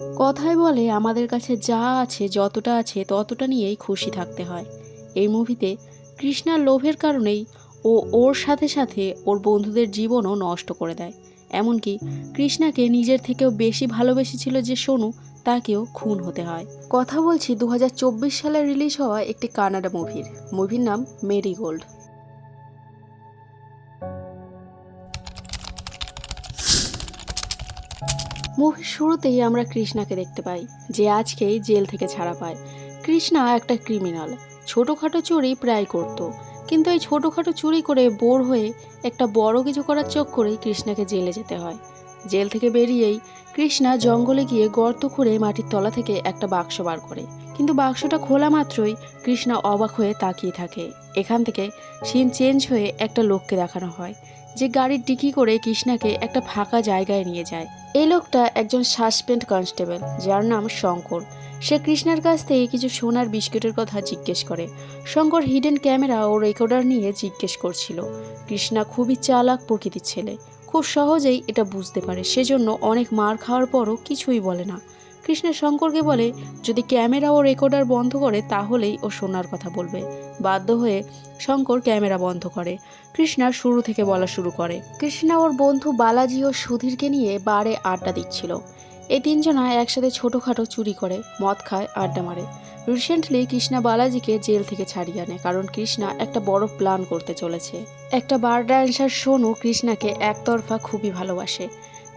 কথায় বলে, আমাদের কাছে যা আছে, যতটা আছে, ততটা নিয়েই খুশি থাকতে হয়। এই মুভিতে কৃষ্ণার লোভের কারণেই ও ওর সাথে সাথে ওর বন্ধুদের জীবনও নষ্ট করে দেয়। এমনকি কৃষ্ণাকে নিজের থেকেও বেশি ভালোবেসেছিল যে সোনু, তাকেও খুন হতে হয়। কথা বলছি দু হাজার চব্বিশ সালে রিলিজ হওয়া একটি কানাডা মুভির। মুভির নাম মেরিগোল্ড। মুভির শুরুতেই আমরা কৃষ্ণাকে দেখতে পাই, যে আজকেই জেল থেকে ছাড়া পায়। কৃষ্ণা একটা ক্রিমিনাল। ছোটোখাটো চুরি প্রায় করতো। কিন্তু এই ছোটোখাটো চুরি করে বোর হয়ে একটা বড় কিছু করার চক্করেই কৃষ্ণাকে জেলে যেতে হয়। জেল থেকে বেরিয়েই কৃষ্ণা জঙ্গলে গিয়ে গর্ত খুঁড়ে মাটির তলা থেকে একটা বাক্স বার করে। কিন্তু বাক্সটা খোলা মাত্রই কৃষ্ণা অবাক হয়ে তাকিয়ে থাকে। এখান থেকে সিন চেঞ্জ হয়ে একটা লোককে দেখানো হয়, যে গাড়ির ডিকি করে কৃষ্ণাকে একটা ফাঁকা জায়গায় নিয়ে যায়। এই লোকটা একজন সাসপেন্ড কনস্টেবল, যার নাম শঙ্কর। সে কৃষ্ণার কাছ থেকে কিছু সোনার বিস্কুটের কথা জিজ্ঞেস করে। শঙ্কর হিডেন ক্যামেরা ও রেকর্ডার নিয়ে জিজ্ঞেস করছিল। কৃষ্ণা খুবই চালাক প্রকৃতির ছেলে। খুব সহজেই এটা বুঝতে পারে, সেজন্য অনেক মার খাওয়ার পরও কিছুই বলে না। কৃষ্ণা শঙ্করকে বলে, যদি ক্যামেরা ও রেকর্ডার বন্ধ করে, তাহলেই ও শোনার কথা বলবে। বাধ্য হয়ে শঙ্কর ক্যামেরা বন্ধ করে। কৃষ্ণা শুরু থেকে বলা শুরু করে। কৃষ্ণা ওর বন্ধু বালাজি ও সুধীরকে নিয়ে বারে আড্ডা দিচ্ছিল। এই তিনজনা একসাথে ছোটোখাটো চুরি করে, মদ খায়, আড্ডা মারে। রিসেন্টলি কৃষ্ণা বালাজিকে জেল থেকে ছাড়িয়ে আনে, কারণ কৃষ্ণা একটা বড় প্ল্যান করতে চলেছে। একটা বার ড্যান্সার সোনু কৃষ্ণাকে একতরফা খুবই ভালোবাসে।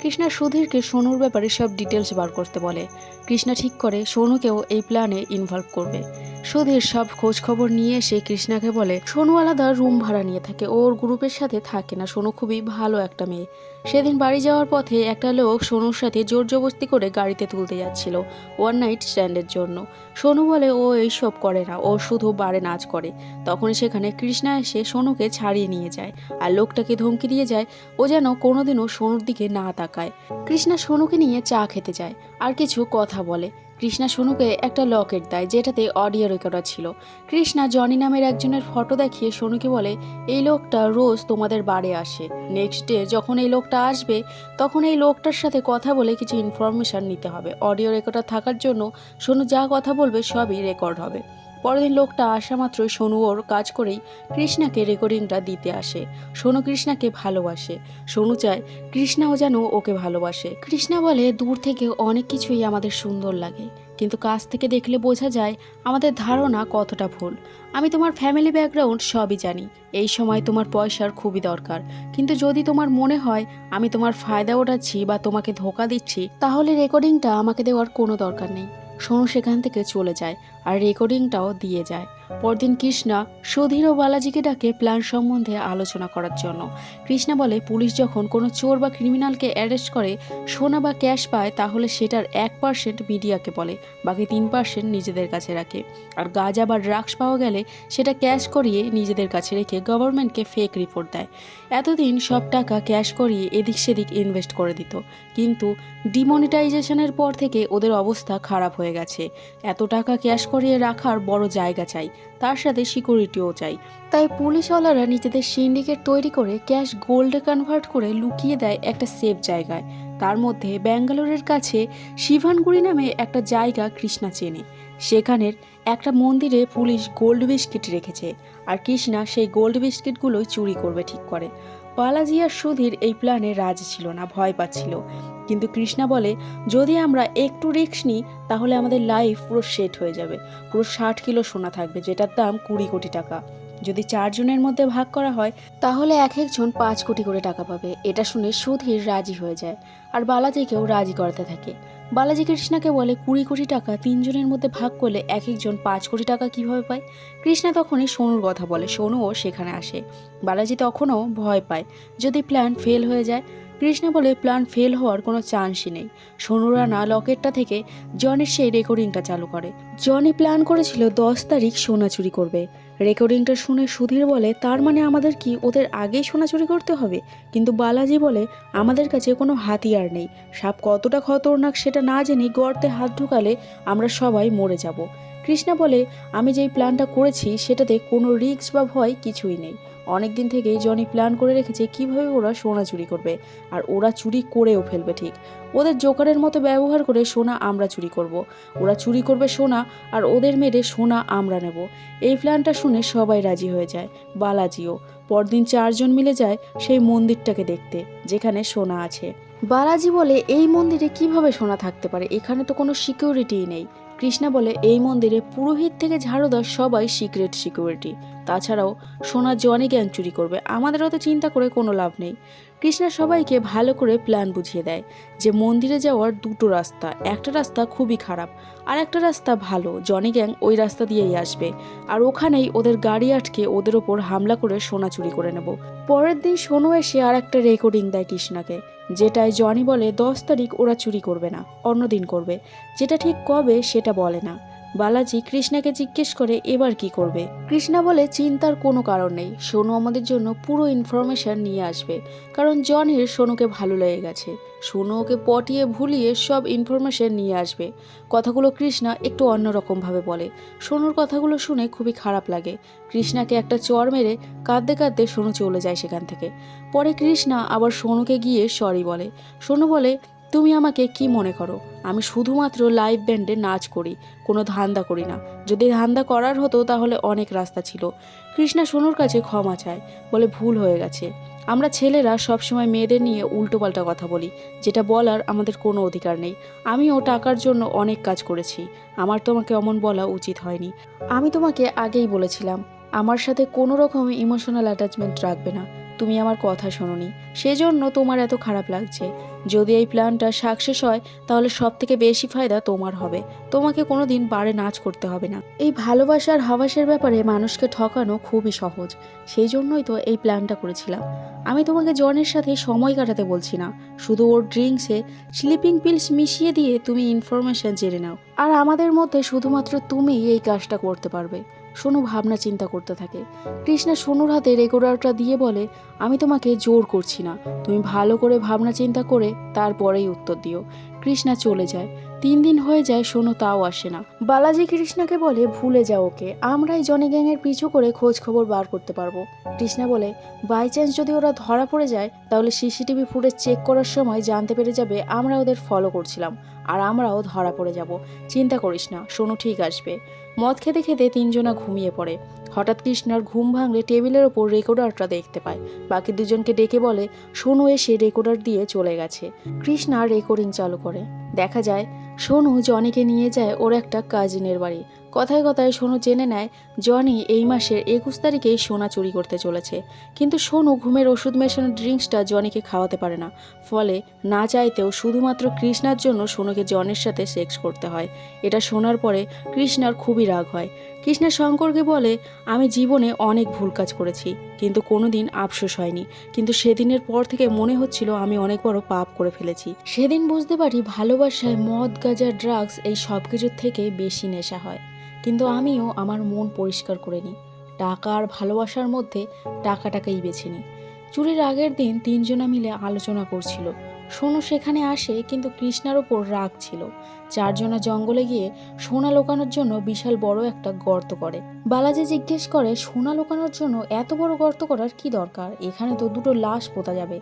কৃষ্ণা সুধীরকে সোনুর ব্যাপারে সব ডিটেলস বার করতে বলে। কৃষ্ণা ঠিক করে সোনুকেও এই প্ল্যানে ইনভলভ করবে। সুধীর সব খোঁজ খবর নিয়ে এসে কৃষ্ণাকে বলে, সোনু আলাদা রুম ভাড়া নিয়ে থাকে, ওর গ্রুপের সাথে থাকে না। সোনু খুবই ভালো একটা মেয়ে। সেদিন বাড়ি যাওয়ার পথে একটা লোক সোনুর সাথে জোর জবস্তি করে গাড়িতে তুলতে যাচ্ছিল ওয়ান নাইট স্ট্যান্ডের জন্য। সোনু বলে, ও এইসব করে না, ও শুধু বারে নাচ করে। তখন সেখানে কৃষ্ণা এসে সোনুকে ছাড়িয়ে নিয়ে যায় আর লোকটাকে ধমকি দিয়ে যায়, ও যেন কোনোদিনও সোনুর দিকে না তাকায়। কৃষ্ণা সোনুকে নিয়ে চা খেতে যায় আর কিছু কথা বলে। কৃষ্ণা সোনুকে একটা লকেট দেয়, যেটাতে অডিও রেকর্ডার ছিল। কৃষ্ণা জনি নামের একজনের ফটো দেখিয়ে সোনুকে বলে, এই লোকটা রোজ তোমাদের বাড়ি আসে। নেক্সট ডে যখন এই লোকটা আসবে, তখন এই লোকটার সাথে কথা বলে কিছু ইনফরমেশান নিতে হবে। অডিও রেকর্ডার থাকার জন্য সোনু যা কথা বলবে সবই রেকর্ড হবে। পরের দিন লোকটা আসা মাত্রই সোনু ওর কাজ করেই কৃষ্ণাকে রেকর্ডিংটা দিতে আসে। সোনু কৃষ্ণাকে ভালোবাসে। সোনু চায় কৃষ্ণাও যেন ওকে ভালোবাসে। কৃষ্ণা বলে, দূর থেকে অনেক কিছুই আমাদের সুন্দর লাগে। কিন্তু কাছ থেকে দেখলে বোঝা যায় আমাদের ধারণা কতটা ভুল। আমি তোমার ফ্যামিলি ব্যাকগ্রাউন্ড সবই জানি। এই সময় তোমার পয়সার খুবই দরকার। কিন্তু যদি তোমার মনে হয় আমি তোমার ফায়দা ওঠাচ্ছি বা তোমাকে ধোকা দিচ্ছি, তাহলে রেকর্ডিংটা আমাকে দেওয়ার কোনো দরকার নেই। সোনু সেখান থেকে চলে যায় আর রেকর্ডিংটাও দিয়ে যায়। পরদিন কৃষ্ণা সুধীর ও বালাজিকে ডাকে প্ল্যান সম্বন্ধে আলোচনা করার জন্য। কৃষ্ণা বলে, পুলিশ যখন কোনো চোর বা ক্রিমিনালকে অ্যারেস্ট করে, সোনা বা ক্যাশ পায়, তাহলে সেটার এক পার্সেন্ট মিডিয়াকে বলে, বাকি তিন পার্সেন্ট নিজেদের কাছে রাখে। আর গাঁজা বা ড্রাগস পাওয়া গেলে সেটা ক্যাশ করিয়ে নিজেদের কাছে রেখে গভর্নমেন্টকে ফেক রিপোর্ট দেয়। এতদিন সব টাকা ক্যাশ করিয়ে এদিক সেদিক ইনভেস্ট করে দিত। কিন্তু ডিমনিটাইজেশনের পর থেকে ওদের অবস্থা খারাপ হয়ে গেছে। এত টাকা ক্যাশ করিয়ে রাখার বড় জায়গা চাই। তার সাথে সিকিউরিটিও চাই। তাই পুলিশওয়ালারা নিজেদের সিন্ডিকেট তৈরি করে ক্যাশ গোল্ডে কনভার্ট করে লুকিয়ে দেয় একটা সেফ জায়গায়। তার মধ্যে ব্যাঙ্গালোরের কাছে শিভানগুড়ি নামে একটা জায়গা কৃষ্ণা চেনে। সেখানের একটা মন্দিরে পুলিশ গোল্ড বিস্কিট রেখেছে। আর কৃষ্ণা সেই গোল্ড বিস্কিটগুলোই চুরি করবে ঠিক করে। বালাজি আর সুধীর এই প্ল্যানে রাজি ছিল না, ভয় পাচ্ছিল। কিন্তু কৃষ্ণা বলে, যদি আমরা একটু রিস্ক নিই, তাহলে আমাদের লাইফ পুরো সেট হয়ে যাবে। পুরো ষাট কিলো সোনা থাকবে, যেটার দাম কুড়ি কোটি টাকা। যদি চারজনের মধ্যে ভাগ করা হয়, তাহলে এক একজন পাঁচ কোটি করে টাকা পাবে। এটা শুনে সুধীর রাজি হয়ে যায়। আর বালাজিকেও রাজি করাতে থাকে। বালাজি কৃষ্ণাকে বলে, কুড়ি কোটি টাকা তিনজনের মধ্যে ভাগ করলে এক একজন পাঁচ কোটি টাকা কীভাবে পায়? কৃষ্ণা তখনই সোনুর কথা বলে, সোনুও সেখানে আসে। বালাজি তখনও ভয় পায়। যদি প্ল্যান ফেল হয়ে যায় কৃষ্ণা বলে প্ল্যান ফেল হওয়ার কোনো চান্সই নেই। সোনু রানা লকেটটা থেকে জনের সেই রেকর্ডিংটা চালু করে। জনি প্ল্যান করেছিল দশ তারিখ সোনা চুরি করবে। রেকর্ডিংটা শুনে সুধীর বলে, তার মানে আমাদের কি ওদের আগেই সোনা চুরি করতে হবে? কিন্তু বালাজি বলে, আমাদের কাছে কোনো হাতিয়ার নেই। সাপ কতটা খতরনাক সেটা না জেনে গর্তে হাত ঢুকালে আমরা সবাই মরে যাব। কৃষ্ণা বলে, আমি যেই প্ল্যানটা করেছি, সেটাতে কোনো রিস্ক বা ভয় কিছুই নেই। অনেক দিন থেকেই জনি প্ল্যান করে রেখেছে কীভাবে ওরা সোনা চুরি করবে, আর ওরা চুরি করেও ফেলবে ঠিক। ওদের জোকারের মতো ব্যবহার করে সোনা আমরা চুরি করব। ওরা চুরি করবে সোনা, আর ওদের মেরে সোনা আমরা নেব। এই প্ল্যানটা শুনে সবাই রাজি হয়ে যায়, বালাজিও। পরদিন চারজন মিলে যায় সেই মন্দিরটাকে দেখতে, যেখানে সোনা আছে। বালাজি বলে, এই মন্দিরে কীভাবে সোনা থাকতে পারে? এখানে তো কোনো সিকিউরিটিই নেই। কৃষ্ণা বলে এই মন্দিরে পুরোহিত থেকে ঝাড়ুদার সবাই সিক্রেট সিকিউরিটি তাছাড়াও সোনার জনি গ্যাং চুরি করবে, আমাদেরও তো চিন্তা করে কোনো লাভ নেই। কৃষ্ণা সবাইকে ভালো করে প্ল্যান বুঝিয়ে দেয় যে মন্দিরে যাওয়ার দুটো রাস্তা, একটা রাস্তা খুবই খারাপ আর একটা রাস্তা ভালো। জনি গ্যাং ওই রাস্তা দিয়েই আসবে আর ওখানেই ওদের গাড়ি আটকে ওদের ওপর হামলা করে সোনা চুরি করে নেব। পরের দিন সোনু এসে আর একটা রেকর্ডিং দেয় কৃষ্ণাকে, যেটায় জনি বলে, দশ তারিখ ওরা চুরি করবে না, অন্যদিন করবে। যেটা ঠিক কবে সেটা বলে না। বালাজি কৃষ্ণাকে জিজ্ঞেস করে, এবার কি করবে? কৃষ্ণা বলে, চিন্তার কোনো কারণ নেই। সোনু আমাদের জন্য পুরো ইনফরমেশন নিয়ে আসবে। কারণ জনের সোনুকে ভালো লেগে গেছে। সোনু ওকে পটিয়ে ভুলিয়ে সব ইনফরমেশন নিয়ে আসবে। কথাগুলো কৃষ্ণা একটু অন্যরকমভাবে বলে। সোনুর কথাগুলো শুনে খুবই খারাপ লাগে। কৃষ্ণাকে একটা চর মেরে কাঁদতে কাঁদতে সোনু চলে যায় সেখান থেকে। পরে কৃষ্ণা আবার সোনুকে গিয়ে সরি বলে। সোনু বলে তুমি আমাকে কি মনে করো? আমি শুধুমাত্র লাইভ ব্যান্ডে নাচ করি, কোনো ধান্দা করি না। যদি ধান্দা করার হতো তাহলে অনেক রাস্তা ছিল। কৃষ্ণা সোনুর কাছে ক্ষমা চায়, বলে ভুল হয়ে গেছে। আমরা ছেলেরা সবসময় মেয়েদের নিয়ে উল্টোপাল্টা কথা বলি, যেটা বলার আমাদের কোনো অধিকার নেই। আমিও টাকার জন্য অনেক কাজ করেছি, আমার তোমাকে অমন বলা উচিত হয়নি। আমি তোমাকে আগেই বলেছিলাম, আমার সাথে কোনো রকম ইমোশনাল অ্যাটাচমেন্ট রাখবে না। তুমি আমার কথা শোনোনি, সেজন্য তোমার এত খারাপ লাগছে। যদি এই প্ল্যানটা সাকসেস হয়, তাহলে সব থেকে বেশি ফায়দা তোমার হবে। তোমাকে কোনো দিন বারে নাচ করতে হবে না। এই ভালোবাসার হাবাসের ব্যাপারে মানুষকে ঠকানো খুবই সহজ। সেই জন্যই তো এই প্ল্যানটা করেছিলাম। আমি তোমাকে জনের সাথে সময় কাটাতে বলছি না। শুধু ওর ড্রিঙ্কসে স্লিপিং পিলস মিশিয়ে দিয়ে তুমি ইনফরমেশন জেনে নাও। আর আমাদের মধ্যে শুধুমাত্র তুমিই এই কাজটা করতে পারবে। সোনু ভাবনা চিন্তা করতে থাকে। কৃষ্ণা সোনুর হাতে রেকর্ডারটা দিয়ে বলে, আমি তোমাকে জোর করছি না। তুমি ভালো করে ভাবনা চিন্তা করে তারপরেই উত্তর দিও। কৃষ্ণা চলে যায়। তিন দিন হয়ে যায়, সোনু তাও আসে না। বালাজি কৃষ্ণাকে বলে, ভুলে যাও ওকে। আমরাই জনি গ্যাংয়ের পিছু করে খোঁজ খবর বার করতে পারব। কৃষ্ণা বলে, বাই চান্স যদি ওরা ধরা পড়ে যায়, তাহলে সিসিটিভি ফুটেজ চেক করার সময় জানতে পেরে যাবে আমরা ওদের ফলো করছিলাম। আর আমরাও ধরা পড়ে যাব। চিন্তা করিস না, সোনু ঠিক আসবে। মদ খেতে খেতে তিনজনা ঘুমিয়ে পড়ে। হঠাৎ কৃষ্ণার ঘুম ভাঙলে টেবিলের ওপর রেকর্ডারটা দেখতে পায়। বাকি দুজনকে ডেকে বলে, সোনু এসে রেকর্ডার দিয়ে চলে গেছে। কৃষ্ণা রেকর্ডিং চালু করে। দেখা যায়, সোনু জনিকে নিয়ে যায় ওর একটা কাজিনের বাড়ি। কথায় কথায় সোনু জেনে নেয়, জনি এই মাসের একুশ তারিখেই সোনা চুরি করতে চলেছে। কিন্তু সোনু ঘুমের ওষুধ মেশানো ড্রিঙ্কসটা জনিকে খাওয়াতে পারে না। ফলে না চাইতেও শুধুমাত্র কৃষ্ণার জন্য সোনুকে জনের সাথে সেক্স করতে হয়। এটা শোনার পরে কৃষ্ণার খুবই রাগ হয়। কৃষ্ণা শঙ্করকে বলে, আমি জীবনে অনেক ভুল কাজ করেছি, কিন্তু কোনোদিন আফসোস হয়নি। কিন্তু সেদিনের পর থেকে মনে হচ্ছিল আমি অনেক বড় পাপ করে ফেলেছি। সেদিন বুঝতে পারি ভালোবাসায় মদ, গাঁজা, ড্রাগস এই সব কিছুর থেকে বেশি নেশা হয়। কিন্তু আমিও আমার মন পরিষ্কার করে নিই। টাকা আর ভালোবাসার মধ্যে টাকাটাকেই বেছে নিই। চুরির আগের দিন তিনজনা মিলে আলোচনা করছিল। সোনু সেখানে আসে কিন্তু কৃষ্ণার ওপর রাগ ছিল। চারজনা জঙ্গলে গিয়ে সোনা লোকানোর জন্য বিশাল বড় একটা গর্ত করে। বালাজি জিজ্ঞেস করে, সোনা লোকানোর জন্য এত বড় গর্ত করার কি দরকার? এখানে তো দুটো লাশ পোতা যাবে।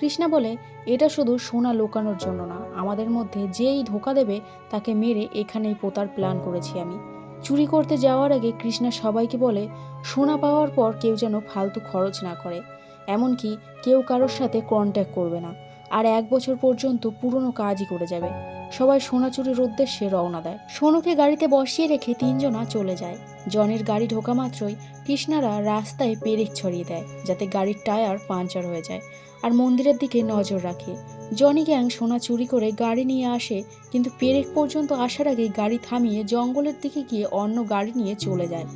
কৃষ্ণা বলে, এটা শুধু সোনা লোকানোর জন্য না। আমাদের মধ্যে যেই ধোকা দেবে তাকে মেরে এখানেই পোতার প্ল্যান করেছি আমি। চুরি করতে যাওয়ার আগে কৃষ্ণা সবাইকে বলে, সোনা পাওয়ার পর কেউ যেন ফালতু খরচ না করে। এমনকি কেউ কারোর সাথে কন্ট্যাক্ট করবে না। আর এক বছর পর্যন্ত পুরনো কাজই করে যাবে। সবাই সোনা চুরির উদ্দেশ্যে রওনা দেয়। সোনুকে গাড়িতে বসিয়ে রেখে তিনজনা চলে যায়। জনের গাড়ি ঢোকা মাত্রই কৃষ্ণারা রাস্তায় পেরেক ছড়িয়ে দেয়, যাতে গাড়ির টায়ার পাঞ্চার হয়ে যায়। আর মন্দিরের দিকে নজর রাখে। জনি গ্যাং সোনা চুরি করে গাড়ি নিয়ে আসে, কিন্তু পেরেক পর্যন্ত আসার আগে গাড়ি থামিয়ে জঙ্গলের দিকে গিয়ে অন্য গাড়ি নিয়ে চলে যায়।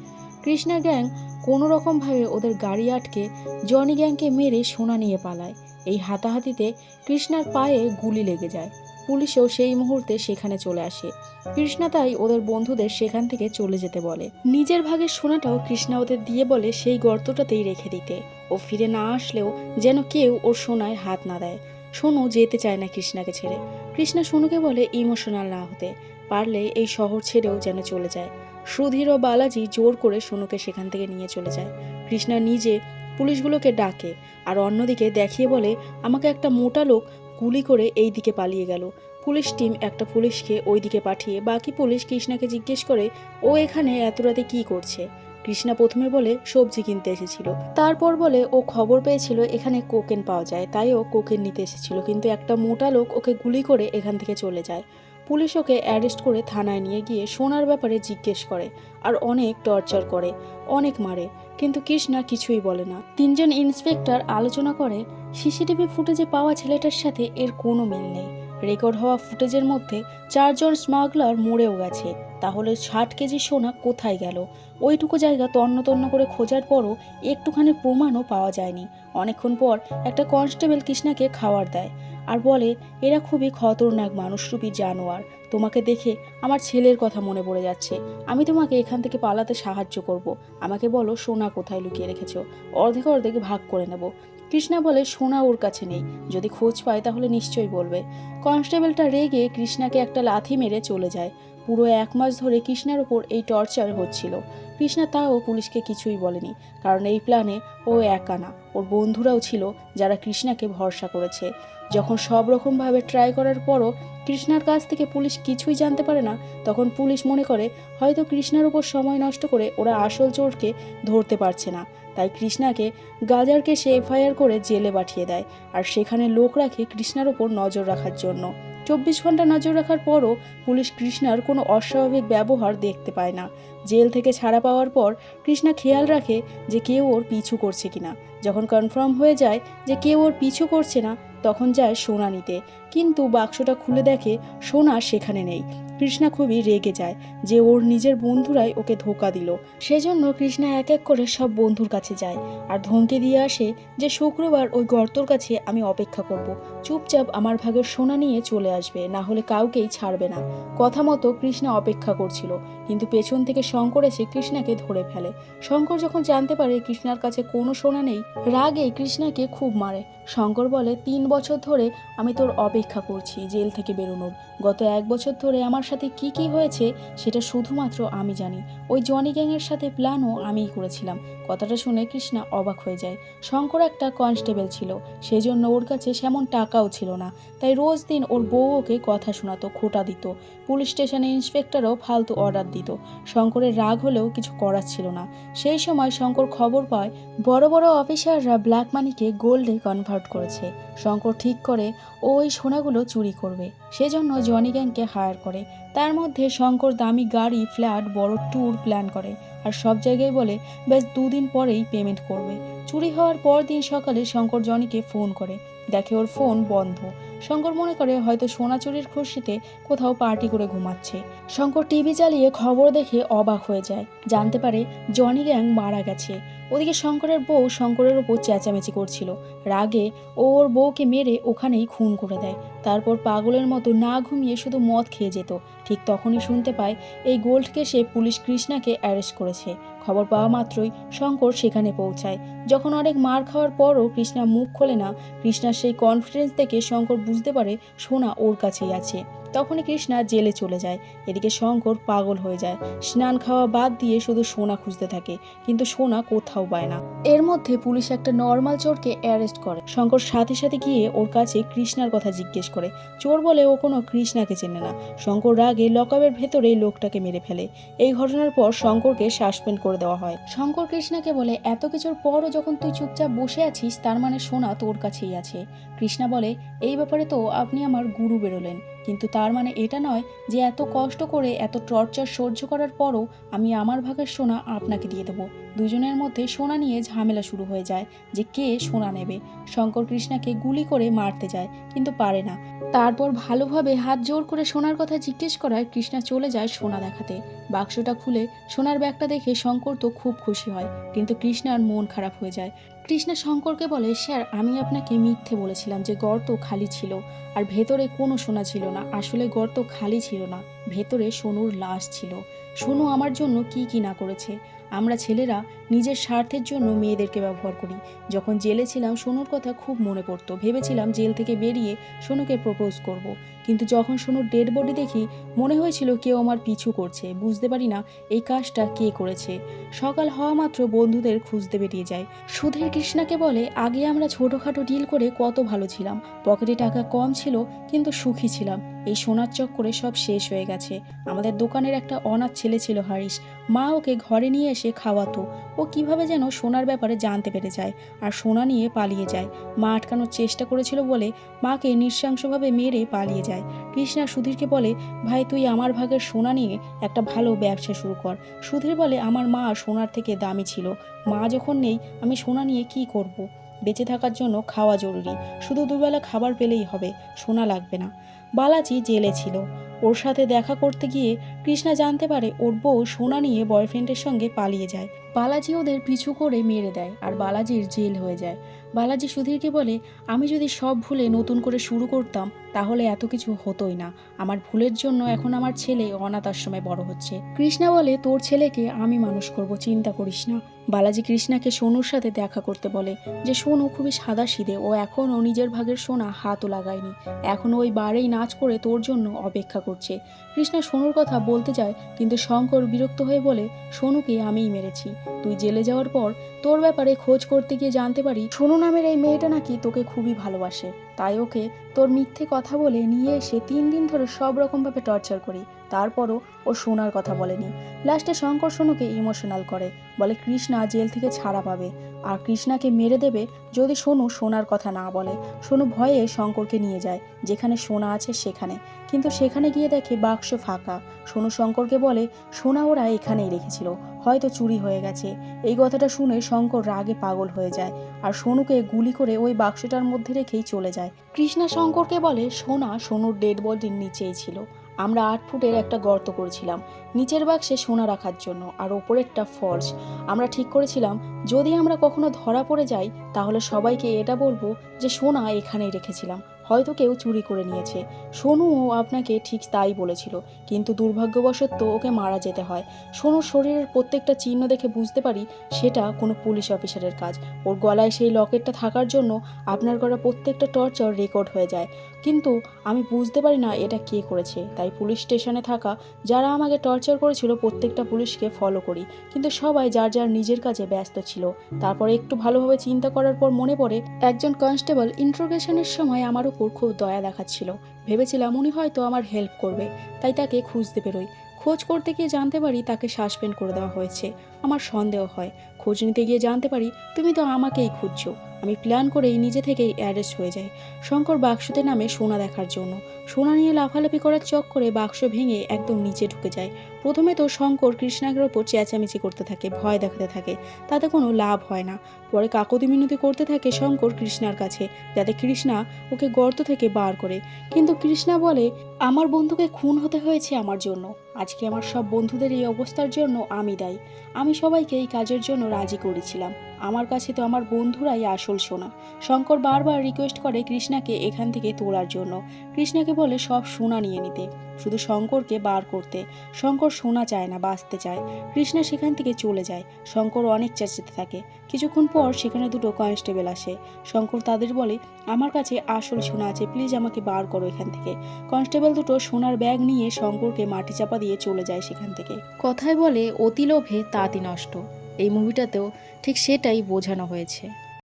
কৃষ্ণা গ্যাং কোনো রকমভাবে ওদের গাড়ি আটকে জনি গ্যাংকে মেরে সোনা নিয়ে পালায়। এই হাতাহাতিতে কৃষ্ণার পায়ে গুলি লেগে যায়। পুলিশও সেই মুহূর্তে সেখানে চলে আসে। কৃষ্ণা তাই ওদের বন্ধুদের সেখান থেকে চলে যেতে বলে। নিজের ভাগের সোনাটাও কৃষ্ণা ওদের দিয়ে বলে সেই গর্তটাতেই রেখে দিতে। ও ফিরে না আসলেও যেন কেউ ওর সোনায় হাত না দেয়। সোনু যেতে চায় না কৃষ্ণাকে ছেড়ে। কৃষ্ণা সোনুকে বলে ইমোশনাল না হতে। পারলে এই শহর ছেড়েও যেন চলে যায়। সুধীর ও বালাজি জোর করে সোনুকে সেখান থেকে নিয়ে চলে যায়। কৃষ্ণা নিজে পুলিশগুলোকে ডাকে আর অন্যদিকে দেখিয়ে বলে, আমাকে একটা মোটা লোক গুলি করে এই দিকে পালিয়ে গেল। পুলিশ টিম একটা পুলিশকে ওই দিকে পাঠিয়ে বাকি পুলিশ কৃষ্ণাকে জিজ্ঞেস করে, ও এখানে এত রাতে কী করছে? কৃষ্ণা প্রথমে বলে, সবজি কিনতে এসেছিল। তারপর বলে, ও খবর পেয়েছিল এখানে কোকেন পাওয়া যায়, তাই ও কোকেন নিতে এসেছিল, কিন্তু একটা মোটা লোক ওকে গুলি করে এখান থেকে চলে যায়। পুলিশ ওকে অ্যারেস্ট করে থানায় নিয়ে গিয়ে সোনার ব্যাপারে জিজ্ঞেস করে আর অনেক টর্চার করে, অনেক মারে। কিন্তু কৃষ্ণা কিছুই বলে না। তিনজন ইন্সপেক্টর আলোচনা করে, সিসিটিভি ফুটেজে পাওয়া ছেলেটার সাথে এর কোনো মিল নেই। রেকর্ড হওয়া ফুটেজের মধ্যে চারজন স্মাগলার মরেও গেছে। তাহলে ষাট কেজি সোনা কোথায় গেল? ওইটুকু জায়গা তন্ন তন্ন করে খোঁজার পরও একটুখানি প্রমাণও পাওয়া যায়নি। অনেকক্ষণ পর একটা কনস্টেবল কৃষ্ণাকে খাবার দেয়। আর বলে, এরা খুবই খতরনাক মানুষরূপী জানোয়ার। তোমাকে দেখে আমার ছেলের কথা মনে পড়ে যাচ্ছে। আমি তোমাকে এখান থেকে পালাতে সাহায্য করব। আমাকে বলো সোনা কোথায় লুকিয়ে রেখেছো? অর্ধেক অর্ধেক ভাগ করে নেব। কৃষ্ণা বলে, সোনা ওর কাছে নেই। যদি খোঁজ পায় তাহলে নিশ্চয়ই বলবে। কনস্টেবলটা রেগে কৃষ্ণাকে একটা লাথি মেরে চলে যায়। পুরো এক মাস ধরে কৃষ্ণার ওপর এই টর্চার হচ্ছিল। কৃষ্ণা তাও পুলিশকে কিছুই বলেনি, কারণ এই প্ল্যানে ও একা না, ওর বন্ধুরাও ছিল যারা কৃষ্ণাকে ভরসা করেছে। যখন সব রকমভাবে ট্রাই করার পরও কৃষ্ণার কাছ থেকে পুলিশ কিছুই জানতে পারে না, তখন পুলিশ মনে করে হয়তো কৃষ্ণার উপর সময় নষ্ট করে ওরা আসল চোরকে ধরতে পারছে না। তাই কৃষ্ণাকে গাজারকে সে এফআইআর করে জেলে পাঠিয়ে দেয়, আর সেখানে লোক রাখে কৃষ্ণার ওপর নজর রাখার জন্য। চব্বিশ ঘণ্টা নজর রাখার পরও পুলিশ কৃষ্ণার কোনো অস্বাভাবিক ব্যবহার দেখতে পায় না। জেল থেকে ছাড়া পাওয়ার পর কৃষ্ণা খেয়াল রাখে যে কেউ ওর পিছু করছে কিনা। যখন কনফার্ম হয়ে যায় যে কেউ ওর পিছু করছে না, তখন যায় সোনা নিতে কিন্তু বাক্সটা খুলে দেখে সোনা সেখানে নেই। কৃষ্ণা খুবই রেগে যায় যে ওর নিজের বন্ধুরাই ওকে ধোকা দিল। সেজন্য কৃষ্ণা এক এক করে সব বন্ধুর কাছে যায় আর ধমকে দিয়ে আসে যে, শুক্রবার ওই গর্তর কাছে আমি অপেক্ষা করব। চুপচাপ আমার ভাগের সোনা নিয়ে চলে আসবে, না হলে কাউকেই ছাড়বে না। কথা মতো কৃষ্ণা অপেক্ষা করছিল, কিন্তু পেছন থেকে শঙ্কর এসে কৃষ্ণাকে ধরে ফেলে। শঙ্কর যখন জানতে পারে কৃষ্ণার কাছে কোনো সোনা নেই, রাগে কৃষ্ণাকে খুব মারে। শঙ্কর বলে, তিন বছর ধরে আমি তোর অপেক্ষা করছি জেল থেকে বেরোনোর। গত এক বছর ধরে আমার সাথে কি কি হয়েছে সেটা শুধুমাত্র আমি জানি। ওই জনি গ্যাংয়ের সাথে প্ল্যানও আমিই করেছিলাম। কথাটা শুনে কৃষ্ণা অবাক হয়ে যায়। শঙ্কর একটা কনস্টেবল ছিল সেই জন্য ওর কাছে সেমন টাকাও ছিল না। তাই রোজ দিন ওর বউ ওকে কথা শোনাতো, খোটা দিত। পুলিশ স্টেশনে ইন্সপেক্টরও ফালতু অর্ডার দিত। শঙ্করের রাগ হলেও কিছু করার ছিল না। সেই সময় শঙ্কর খবর পায়, বড় বড় অফিসাররা ব্ল্যাক মানিকে গোল্ডে কনভার্ট করেছে। শঙ্কর ঠিক করে ওই সোনাগুলো চুরি করবে। সেজন্য জনি গ্যাংকে হায়ার করে। তার মধ্যে শঙ্কর দামি গাড়ি, ফ্ল্যাট, বড় ট্যুর প্ল্যান করে আর সব জায়গায় বলে ব্যাস দুদিন পরেই পেমেন্ট করবে। চুরি হওয়ার পর দিন সকালে শঙ্কর জনিকে ফোন করে। দেখে ওর ফোন বন্ধ। শঙ্কর মনে করে হয়তো সোনা চুরির খুশিতে কোথাও পার্টি করে ঘুমাচ্ছে। শঙ্কর টিভি চালিয়ে খবর দেখে অবাক হয়ে যায়। জানতে পারে জনি গ্যাং মারা গেছে। ওদিকে শঙ্করের বউ শঙ্করের ওপর চেঁচামেচি করছিল। রাগে ওর বউকে মেরে ওখানেই খুন করে দেয়। তারপর পাগলের মতো না ঘুমিয়ে শুধু মদ খেয়ে যেত। ঠিক তখনই শুনতে পায় এই গোল্ড কেসে পুলিশ কৃষ্ণাকে অ্যারেস্ট করেছে। খবর পাওয়া মাত্রই শঙ্কর সেখানে পৌঁছায়। যখন অনেক মার খাওয়ার পরও কৃষ্ণা মুখ খোলে না, কৃষ্ণার সেই কনফিডেন্স দেখে শঙ্কর বুঝতে পারে সোনা ওর কাছেই আছে। তখনই কৃষ্ণা জেলে চলে যায়। এদিকে শঙ্কর পাগল হয়ে যায়। স্নান খাওয়া বাদ দিয়ে শুধু সোনা খুঁজতে থাকে, কিন্তু সোনা কোথাও পায় না। এর মধ্যে পুলিশ একটা নর্মাল চোরকে অ্যারেস্ট করে। শঙ্কর সাথে সাথে গিয়ে ওর কাছে কৃষ্ণার কথা জিজ্ঞেস করে। চোর বলে ও কোনো কৃষ্ণাকে চেনে না। শঙ্কর রাগে লকআপের ভেতরে লোকটাকে মেরে ফেলে। এই ঘটনার পর শঙ্করকে সাসপেন্ড করে দেওয়া হয়। শঙ্কর কৃষ্ণাকে বলে, এত কিছুর পরও যখন তুই চুপচাপ বসে আছিস, তার মানে সোনা তোর কাছেই আছে। কৃষ্ণা বলে, এই ব্যাপারে তো আপনি আমার গুরু বেরোলেন। কিন্তু তার মানে এটা নয় যে এত কষ্ট করে, এত টর্চার সহ্য করার পরও আমি আমার ভাগের সোনা আপনাকে দিয়ে দেবো। দুজনের মধ্যে সোনা নিয়ে ঝামেলা শুরু হয়ে যায় যে কে সোনা নেবে। শঙ্কর কৃষ্ণাকে গুলি করে মারতে যায়, কিন্তু পারে না। তারপর ভালোভাবে হাত জোর করে সোনার কথা জিজ্ঞেস করায় কৃষ্ণা চলে যায় সোনা দেখাতে। বাক্সটা খুলে সোনার ব্যাগটা দেখে শঙ্কর তো খুব খুশি হয়, কিন্তু কৃষ্ণার মন খারাপ হয়ে যায়। কৃষ্ণা শঙ্করকে বলে, স্যার, আমি আপনাকে মিথ্যে বলেছিলাম যে গর্ত খালি ছিল আর ভেতরে কোনো সোনা ছিল না। আসলে গর্ত খালি ছিল না, ভেতরে সোনুর লাশ ছিল। সোনু আমার জন্য কি কি না করেছে? আমরা ছেলেরা নিজের স্বার্থের জন্য মেয়েদেরকে ব্যবহার করি। যখন জেলে ছিলাম, সোনুর কথা খুব মনে পড়তো। ভেবেছিলাম জেল থেকে বেরিয়ে সোনুকে প্রপোজ করব। কিন্তু যখন সোনুর ডেড বডি দেখি, মনে হয়েছিল কেউ আমার পিছু করছে। বুঝতে পারি না এই কাজটা কে করেছে। সকাল হওয়া মাত্র বন্ধুদের খুঁজতে বেরিয়ে যায়। সুধীর কৃষ্ণাকে বলে, আগে আমরা ছোটোখাটো ডিল করে কত ভালো ছিলাম। পকেটে টাকা কম ছিল, কিন্তু সুখী ছিলাম। এই সোনার চক্করে সব শেষ হয়ে গেছে। আমাদের দোকানের একটা অনাথ ছেলে ছিল হারিস মা ওকে ঘরে নিয়ে এসে খাওয়াতো। ও কীভাবে যেন সোনার ব্যাপারে জানতে পেরে যায় আর সোনা নিয়ে পালিয়ে যায়। মা আটকানোর চেষ্টা করেছিল বলে মাকে নৃশংসভাবে মেরে পালিয়ে যায়। কৃষ্ণা সুধীরকে বলে, ভাই, তুই আমার ভাগের সোনা নিয়ে একটা ভালো ব্যবসা শুরু কর। সুধীর বলে, আমার মা সোনার থেকে দামি ছিল। মা যখন নেই, আমি সোনা নিয়ে কি করব। বেঁচে থাকার জন্য খাওয়া জরুরি। শুধু দুবেলা খাবার পেলেই হবে, সোনা লাগবে না। বালাজি জেলে ছিল। ওর সাথে দেখা করতে গিয়ে কৃষ্ণা জানতে পারে, ওর বউ সোনা নিয়ে বয়ফ্রেন্ডের সঙ্গে পালিয়ে যায়। বালাজি ওদের পিছু করে মেরে দেয় আর বালাজির জেল হয়ে যায়। বালাজি সুধীরকে বলে, আমি যদি সব ভুলে নতুন করে শুরু করতাম তাহলে এত কিছু হতোই না। আমার ভুলের জন্য এখন আমার ছেলে অনাথ আশ্রমে বড় হচ্ছে। কৃষ্ণা বলে তোর ছেলেকে আমি মানুষ করব চিন্তা করিস না। বালাজি কৃষ্ণাকে সোনুর সাথে দেখা করতে বলে যে সোনু খুবই সাদা সিদে ও এখনও নিজের ভাগের সোনা হাতও লাগায়নি। এখনও ওই বারেই নাচ করে তোর জন্য অপেক্ষা করছে। কৃষ্ণা সোনুর কথা বলতে যায় কিন্তু শঙ্কর বিরক্ত হয়ে বলে, সোনুকে আমিই মেরেছি। তুই জেলে যাওয়ার পর তোর ব্যাপারে খোঁজ করতে গিয়ে জানতে পারি সোনু নামের এই মেয়েটা নাকি তোকে খুবই ভালোবাসে। তাই ওকে তোর মিথ্যে কথা বলে নিয়ে এসে তিন দিন ধরে সব রকমভাবে টর্চার করি। তারপরও ও সোনার কথা বলেনি। লাস্টে শঙ্কর সোনুকে ইমোশনাল করে, বলে, কৃষ্ণা জেল থেকে ছাড়া পাবে। আর কৃষ্ণাকে মেরে দেবে যদি সোনু সোনার কথা না বলে। সোনু ভয়ে শঙ্করকে নিয়ে যায়, যেখানে সোনা আছে সেখানে। কিন্তু সেখানে গিয়ে দেখে বাক্স ফাঁকা। সোনু শঙ্করকে বলে, সোনা ওরা এখানেই রেখেছিল। হয়তো চুরি হয়ে গেছে। এই কথাটা শুনে শঙ্কর রাগে পাগল হয়ে যায় আর সোনুকে গুলি করে ওই বাক্সটার মধ্যে রেখেই চলে যায়। কৃষ্ণা শঙ্করকে বলে, সোনা সোনুর ডেড বডির নিচেই ছিল। আমরা আট ফুটের একটা গর্ত করেছিলাম। নিচের বাক্সে সোনা রাখার জন্য, আর ওপরেরটা ফলস আমরা ঠিক করেছিলাম, যদি আমরা কখনো ধরা পড়ে যাই, তাহলে সবাইকে এটা বলব যে সোনা এখানেই রেখেছিলাম। হয়তো কেউ চুরি করে নিয়েছে। সোনুও আপনাকে ঠিক তাই বলেছিল, কিন্তু দুর্ভাগ্যবশত ওকে মারা যেতে হয়। সোনুর শরীরের প্রত্যেকটা চিহ্ন দেখে বুঝতে পারি সেটা কোনো পুলিশ অফিসারের কাজ। ওর গলায় সেই লকেটটা থাকার জন্য আপনার করা প্রত্যেকটা টর্চার রেকর্ড হয়ে যায়। কিন্তু আমি বুঝতে পারি না এটা কে করেছে। তাই পুলিশ স্টেশনে থাকা, যারা আমাকে টর্চার করেছিল, প্রত্যেকটা পুলিশকে ফলো করি। কিন্তু সবাই যার যার নিজের কাজে ব্যস্ত ছিল। তারপরে একটু ভালোভাবে চিন্তা করার পর মনে পড়ে, একজন কনস্টেবল ইন্ট্রোগেশনের সময় আমার উপর খুব দয়া দেখাচ্ছিল। ভেবেছিলাম উনি হয়তো আমার হেল্প করবে। তাই তাকে খুঁজতে বেরোই। খোঁজ করতে গিয়ে জানতে পারি তাকে সাসপেন্ড করে দেওয়া হয়েছে। আমার সন্দেহ হয়। খোঁজ নিতে গিয়ে জানতে পারি তুমি তো আমাকেই খুঁজছো। আমি প্ল্যান করেই নিজে থেকেই অ্যারেস্ট হয়ে যাই। শঙ্কর বাক্সতে নামে সোনা দেখার জন্য। সোনা নিয়ে লাফালাফি করার চক্করে বাক্স ভেঙে একদম নিচে ঢুকে যায়। প্রথমে তো শঙ্কর কৃষ্ণাগের ওপর চেঁচামেচি করতে থাকে, ভয় দেখাতে থাকে। তাতে কোনো লাভ হয় না। পরে কাকতি মিনতি করতে থাকে শঙ্কর কৃষ্ণার কাছে, যাতে কৃষ্ণা ওকে গর্ত থেকে বার করে। কিন্তু কৃষ্ণা বলে, আমার বন্ধুকে খুন হতে হয়েছে আমার জন্য। আজকে আমার সব বন্ধুদের এই অবস্থার জন্য আমি দায়ী। আমি সবাইকে এই কাজের জন্য রাজি করেছিলাম। আমার কাছে তো আমার বন্ধুরাই আসল সোনা। শঙ্কর বারবার রিকোয়েস্ট করে কৃষ্ণাকে এখান থেকে তোলার জন্য। কৃষ্ণাকে বলে সব সোনা নিয়ে নিতে। শুধু শঙ্করকে বার করতে। শঙ্কর সোনা চায় না, বাঁচতে চায়। কৃষ্ণা সেখান থেকে চলে যায়। শঙ্কর অনেক চেঁচাতে থাকে। কিছুক্ষণ পর সেখানে দুটো কনস্টেবল আসে। শঙ্কর তাদের বলে, আমার কাছে আসল সোনা আছে প্লিজ আমাকে বার করো এখান থেকে। কনস্টেবল দুটো সোনার ব্যাগ নিয়ে শঙ্করকে মাটি চাপা দিয়ে চলে যায় সেখান থেকে। কথায় বলে, অতি লোভে তাঁতি নষ্ট। এই মুভিটাতেও ঠিক সেটাই বোঝানো হয়েছে।